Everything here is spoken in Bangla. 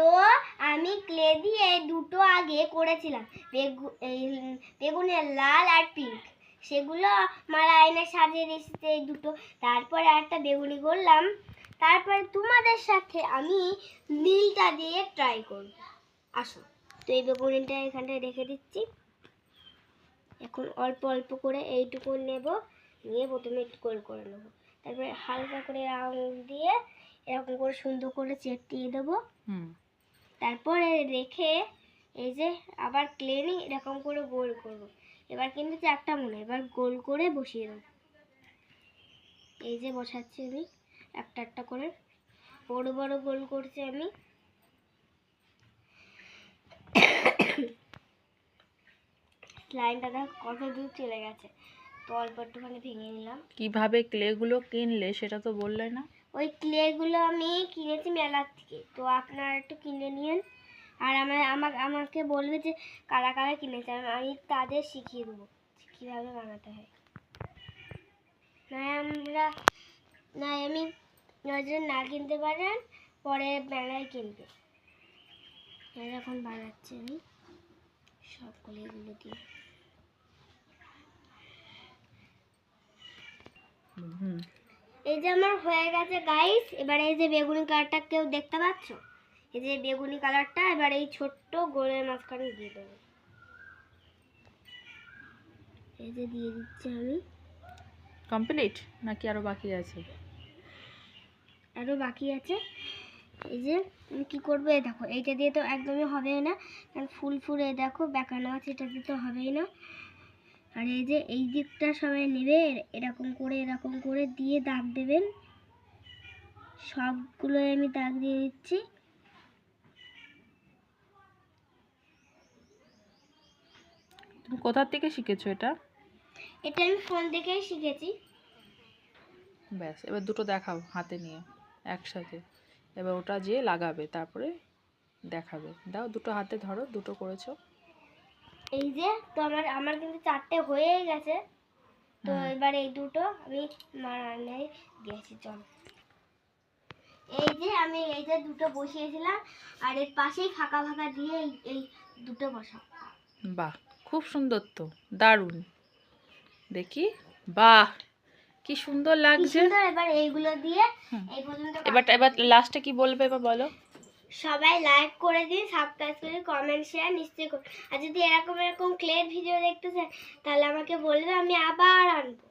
তো আমি ক্লে দিয়ে দুটো আগে করেছিলাম। বেগুনের লাল আর পিঙ্ক সেগুলো আমার আয়না সাজিয়ে দিয়েছে এই দুটো। তারপরে একটা বেগুনি করলাম। তারপরে তোমাদের সাথে আমি নীলটা দিয়ে ট্রাই করব। আসো। তো এই বেগুনিটা এখানটায় রেখে দিচ্ছি। এখন অল্প অল্প করে এইটুকু নেব। নিয়ে প্রথমে একটু গোল করে নেব। তারপরে হালকা করে রং দিয়ে এরকম করে সুন্দর করে চেটিয়ে দেবো। হুম। তারপরে রেখে এই যে আবার ক্লেনি এরকম করে গোল করব। এবার কিন্তু চারটা মনে, এবার গোল করে বসিয়ে দেবো। এই যে বসাচ্ছি আমি, একটা একটা করে। বড় বড় গোল করছি আমি। লাইনটা দেখ কত দূর চলে গেছে। তো অল্প একটুখানি ভেঙে নিলাম। কীভাবে ক্লেগুলো কিনলে সেটা তো বললে না। ওই ক্লেগুলো আমি কিনেছি মেলার থেকে। তো আপনারা একটু কিনে নিন। আর আমার আমাকে আমাকে বলবে যে কারা কারা কিনেছে। আমি- তাদের শিখিয়ে দেবো কীভাবে বানাতে হয়। নয় আমরা নয় আমি যদি না কিনতে পারেন পরে মেলায় কিনবে। এরকম বানাচ্ছি আমি। সবগুলো এগুলো দিয়ে। এই যে আমার হয়ে গেছে গাইস এবার এই যে বেগুনি কালারটা কেউ দেখতে পাচ্ছ? এই যে বেগুনি কালারটা এবার এই ছোট্ট গোলের মাঝখানে দিয়ে দেবো। এই যে দিয়ে দিচ্ছি আমি। কমপ্লিট নাকি আরও বাকি আছে? আরও বাকি আছে? এই যে কী করব? এই দেখো এইটা দিয়ে তো একদমই হবে না। কারণ ফুল ফুল এই দেখো বেঁকানো আছে এটা দিয়ে তো হবেই না। আর এই যে এই দিকটা সবাই নেবে এরকম করে এরকম করে দিয়ে দাগ দেবেন। সবগুলো আমি দাগ দিয়ে দিচ্ছি। তুমি কোথা থেকে শিখেছো এটা? এটা আমি ফোন দেখেই শিখেছি। ব্যাস এবার দুটো দেখাও হাতে নিয়ে একসাথে। এবার ওটা যে লাগাবে তারপরে দেখাবে। দাও দুটো হাতে ধরো দুটো করেছ। এই যে তো আমার আমার কিন্তু চারটে হয়ে গেছে। তো এবার এই দুটো আমি মারানে দিয়েছি চল। এই যে আমি এই যে দুটো বসিয়েছিলাম আর এর পাশেই ফাঁকা ফাঁকা দিয়ে এই দুটো বসাবো বাহ খুব সুন্দর তো দারুণ। দেখি বাহ কি সুন্দর লাগছে। এবার এইগুলো দিয়ে এই পর্যন্ত এবার এবার লাস্টে কি বলবে এবার বলো? সবাই লাইক করে দিন সাবস্ক্রাইব করে কমেন্ট শেয়ার নিশ্চয়ই করুন। আর যদি এরকম এরকম ক্লের ভিডিও দেখতে চান, তাহলে আমাকে বলবে আমি আবার আনব।